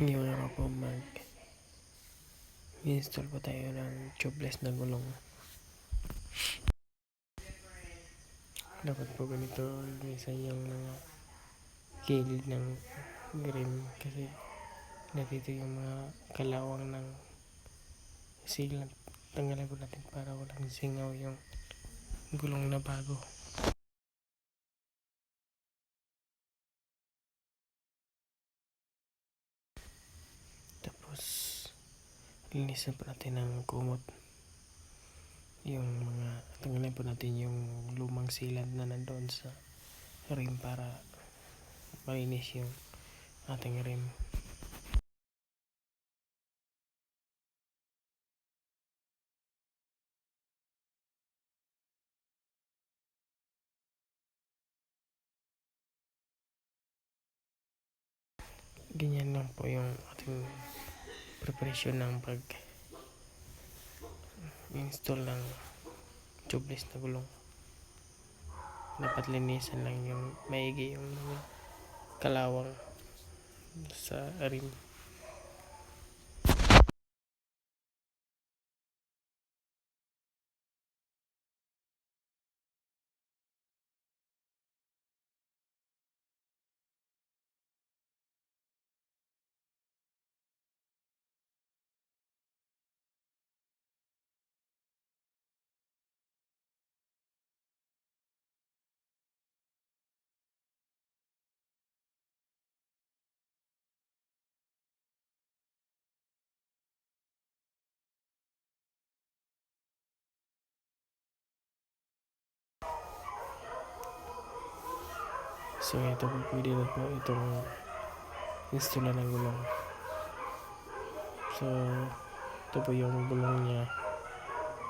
Ngayong araw po mag install po tayo ng tubeless na gulong. Dapat po ganito minsan yung mga kilid ng rim kasi nandito yung mga kalawang ng silat. Tanggalin po natin para walang singaw yung gulong na bago. Linisan po natin ng kumot. Yung mga, tanggalin po natin yung lumang sealant na nandoon sa rim para malinis yung ating rim. Ganyan lang po yung ating preparation ng pag install ng tubeless na gulong. Dapat linisan lang yung maigi yung kalawang sa rim. So ito po pwede na po itong installan ng gulong. So ito po yung gulong niya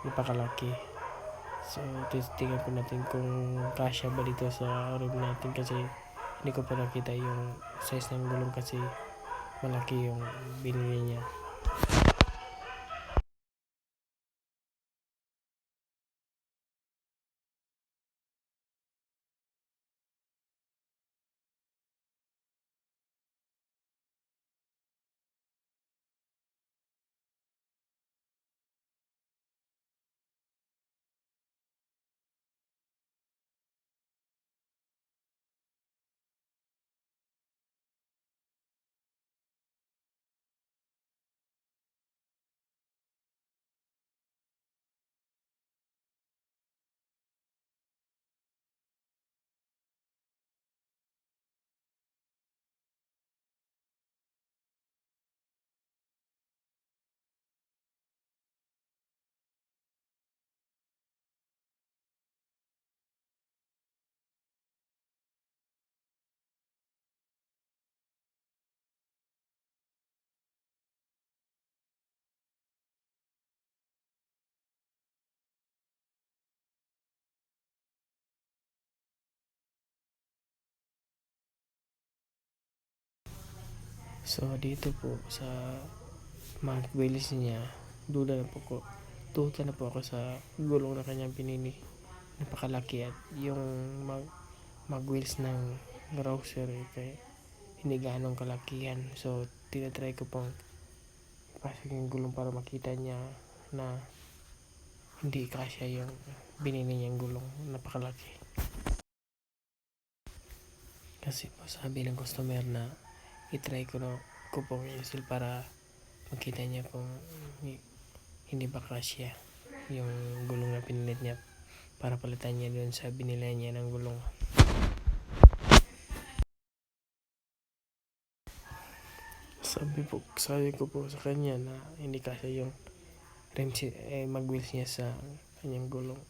napakalaki. So titingnan po natin kung kasya ba dito sa rim natin kasi hindi ko pa nakita yung size ng gulong kasi malaki yung binili niya. So dito po sa mag wheels niya, duda na po ko. Tuta na po ako sa gulong na kanyang pinili. Napakalaki at yung mag, mag wheels ng grocery kay hindi ganong kalakihan. So tinatry ko pong pasok yung gulong para makita niya na hindi kasya yung binili niyang gulong. Napakalaki. Kasi po sabi ng customer na itry ko ko pong install para makita niya kung hindi ba kasya yung gulong na pinilit niya para palitan niya doon sa binila niya ng gulong. Sabi po, sabi ko po sa kanya na hindi kasya yung rim eh, mag wheels niya sa kanyang gulong.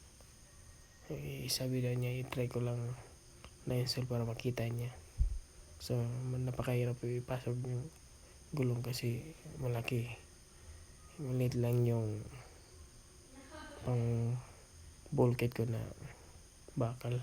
Eh, sabi daw niya, itry ko lang na install para makita niya. So, napakahirap ipasok yung gulong kasi malaki. Maliit lang yung pang bulkhead ko na bakal.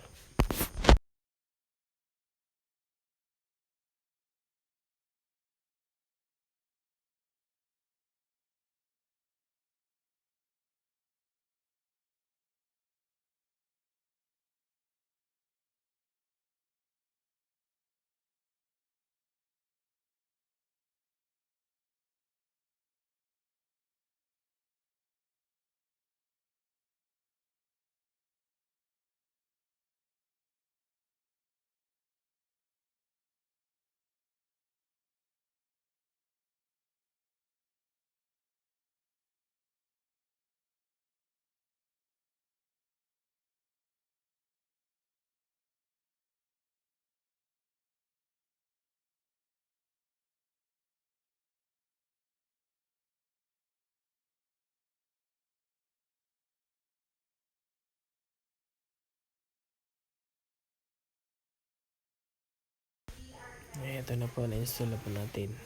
Ito na po, na-install na po natin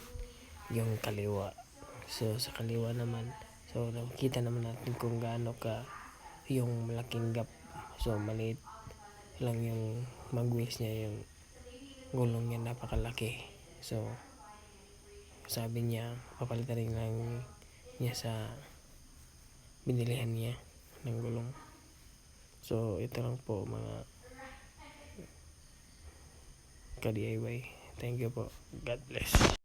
yung kaliwa. So, sa kaliwa naman, so, nakikita naman natin kung gaano ka yung malaking gap. So, maliit lang yung mag niya, yung gulong niya napakalaki. So, sabi niya, papalitan rin lang niya sa binilihan niya ng gulong. So, ito lang po mga ka-DIY. Thank you po. God bless.